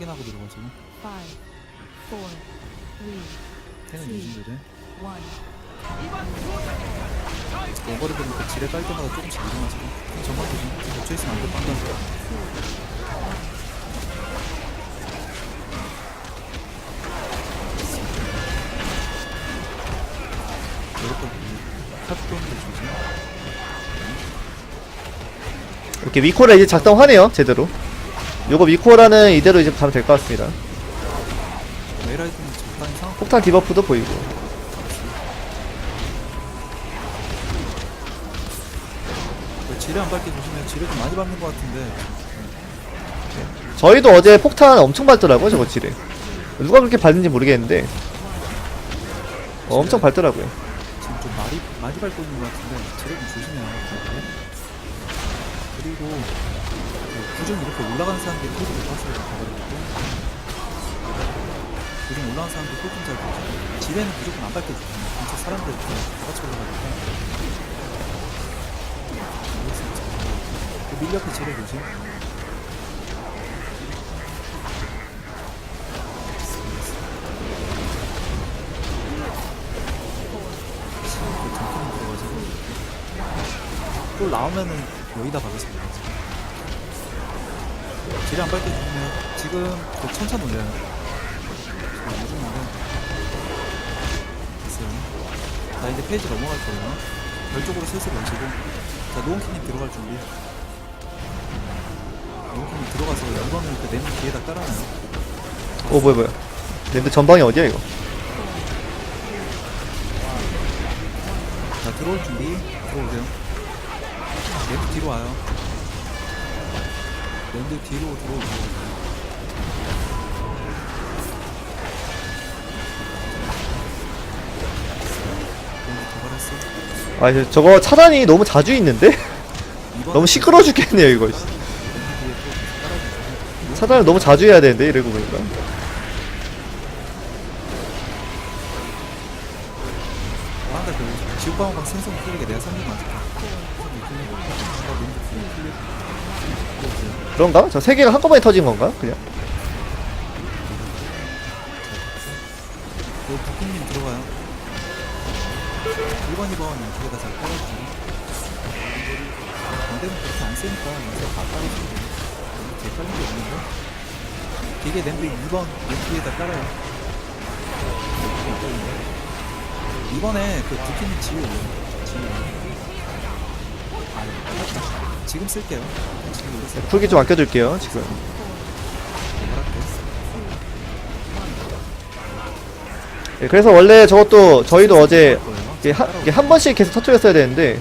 확인하고 유진들은 one. 어거리 보니까 지뢰 깔 때마다 조금씩 탱 전방 조심 탱 겹쳐 있으면 안돼. 방금 이렇게 탑도는 조심 이렇게 위코라 이제 작동하네요 제대로 요거 위코라는 이대로 이제 가면 될 것 같습니다. 메이라이트는 적당히 상황 폭탄 디버프도 보이고. 지뢰 안 밟게 조심해요 지뢰 좀 많이 밟는 것 같은데. 저희도 어제 폭탄 엄청 밟더라고요 저거 지뢰 누가 그렇게 밟는지 모르겠는데. 어, 엄청 밟더라고요. 지금 좀 많이 많이 밟고 있는 것 같은데 지뢰 좀 조심해요. 그리고 그 구중 이렇게 올라가는 사람들이 코드를 봤어요 가버리고 구중 올라가는 사람들 코드 잘 보시고 지뢰는 무조건 안 조심해요. 진짜 사람들 이렇게 다 같이 올라가니까 그 밀려 앞에 지뢰 조심 또 나오면은 여기다 박으세요 지뢰 안 밟게 조심해요. 지금 그 천천 올려요 지금 요즘인데 됐어요. 자 이제 페이지 넘어갈 거예요. 별 쪽으로 슬슬 오시고. 자 노원키님 들어갈 준비. 노원키님 들어가서 이번을 그 냄비 뒤에다 깔아놔요. 오 뭐야 뭐야. 근데 전방이 어디야 이거? 자 들어올 준비. 들어오세요. 랜드 뒤로 와요 랜드 뒤로 도발했어 아 저- 저거 차단이 너무 자주 있는데? 너무 시끄러워 죽겠네요 이거 차단을 너무 자주 해야 되는데 이러고 보니까 그 지옥방어방 생성 풀리게 내가 삼는 거 맞을까? 그런가? 저 세 개가 한꺼번에 터진 건가? 그냥? 그 부킹님 들어가요. 1번 2번 뒤에다 잘 깔아주세요 반대는 그렇게 안 세니까 이제 다 깔아주세요 제 깔린 게 없는데? 되게 랜드 2번 랜드에다 깔아요. 이번에 그 부킹님 지우 지우 지금 쓸게요. 지금 풀기 좀 아껴둘게요 지금. 예, 그래서 원래 저것도 저희도 어제 거예요. 이게 한, 이게 한 번씩 계속 터트렸어야 되는데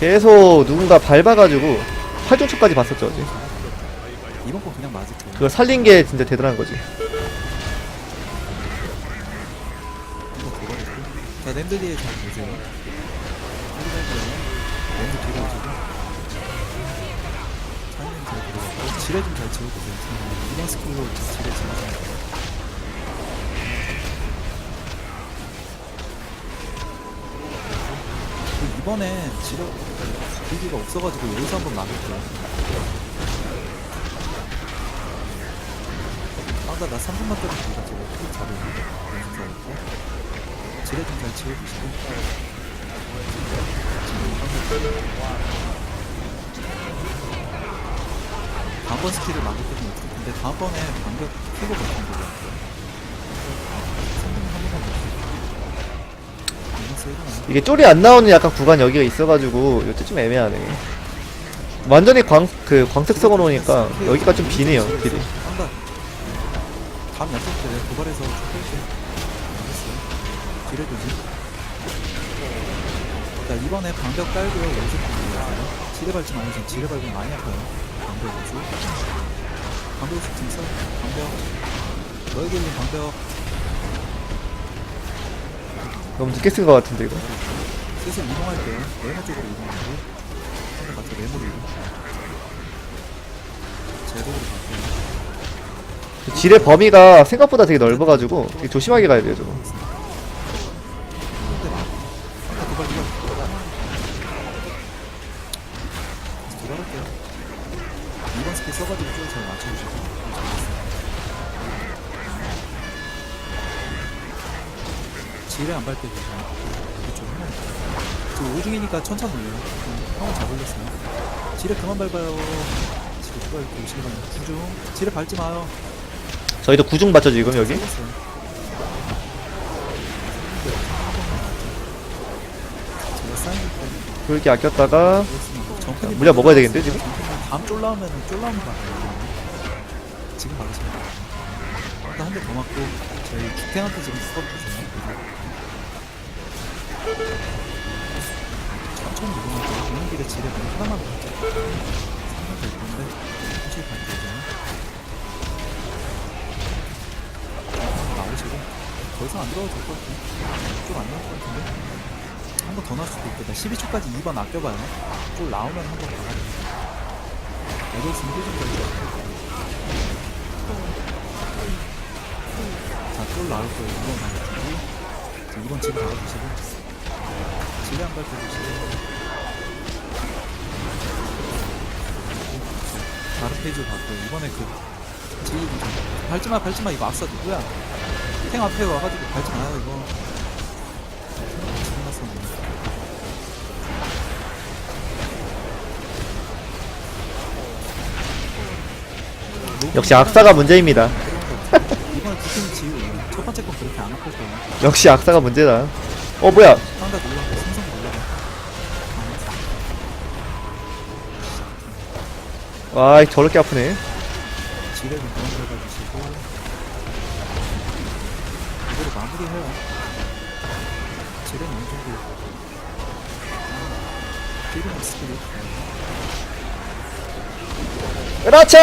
계속 누군가 밟아가지고 8중초까지 봤었죠 어제. 이번 거 그냥 맞을게요. 그걸 살린 게 진짜 대단한 거지. 이거 자잘 보세요 오시고 차이는 잘 들어가고 지뢰 좀 잘 지워보세요. 이번 스킬로 지뢰 지워주세요 그 이번에 지뢰 비기가 없어가지고 여기서 한번 막을게요. 아까 나 3분만 때리고 가지고 풀 잡을게 연습 잘했고 지뢰 좀 잘 지워주시고 다음번 스킬을 어떻게 근데 다음번에 반격 켜고 버티는 걸로 할게요. 이게 쫄이 안 나오는 약간 구간 여기가 있어가지고 이것도 좀 애매하네. 완전히 광, 그 광택 썩어 놓으니까 여기가 좀 비네요 길이. 다음 약속 때 도발해서 뺄게 알겠어요 뒤를 두지 자 이번에 방벽 깔고요 연습 준비하세요. 지뢰 밟지 마요 지금 지뢰 밟으면 많이 아파요. 방벽 연습. 방벽 지금 써 방벽. 너에게 있는 방벽. 너무 늦게 쓴 것 같은데 이거? 슬슬 이동할게요. 네모 쪽으로 이동하고. 같이 네모로 이동. 제도로 갈게요. 지뢰 범위가 생각보다 되게 넓어가지고 되게 조심하게 가야 돼요 저거 지뢰 안 밟게 되잖아. 여기 좀 해놔야 돼. 지금 오중이니까 천천히 올려요. 음, 형은 잘 올렸어요. 지뢰 그만 밟아요. 지금 누가 이렇게 오시는 거냐. 구중. 지뢰 밟지 마요. 저희도 구중 맞죠 지금 여기? 살렸어요. 제가 사인 때 돌기 아꼈다가 그랬으면 물약 먹어야 되겠는데, 지금? 다음 쫄라오면 쫄라오면 가요. 지금 막으시면 돼요. 일단 한대 더 맞고 저희 기탱한테 지금 스톱 주세요. 천천히 누르면 돼요. 길에 지뢰 그냥 하나만 가죠. 상관 될 건데 천천히 가면 되죠. 나오시고 더 이상 안 들어가도 될 것 같아요. 좀안 나올 것 같은데. 한 번 더 나올 수도 있겠다. 12초까지 2번 아껴봐요. 좀 나오면 한번더 가요. 애들 있으면 힐좀 걸려. 쫄 나올 거예요. 2번 가주시고. 자, 2번 지금 가주시고. 지뢰 한 발표 주시고. 다른 페이지로 바꿔요. 이번에 그, 좀. 밟지마, 밟지마. 이거 악사 누구야? 탱 앞에 와가지고 밟지 마요, 이거. 지금. 역시 악사가 문제입니다 안 아플. 역시 악사가 문제다. 어 뭐야? 놀라고 놀라고. 와 저렇게 아프네. 지뢰 좀 그만 들어가 주시고. 이대로 마무리해요. 지뢰는 어느 정도. 필요한 스킬이 그렇죠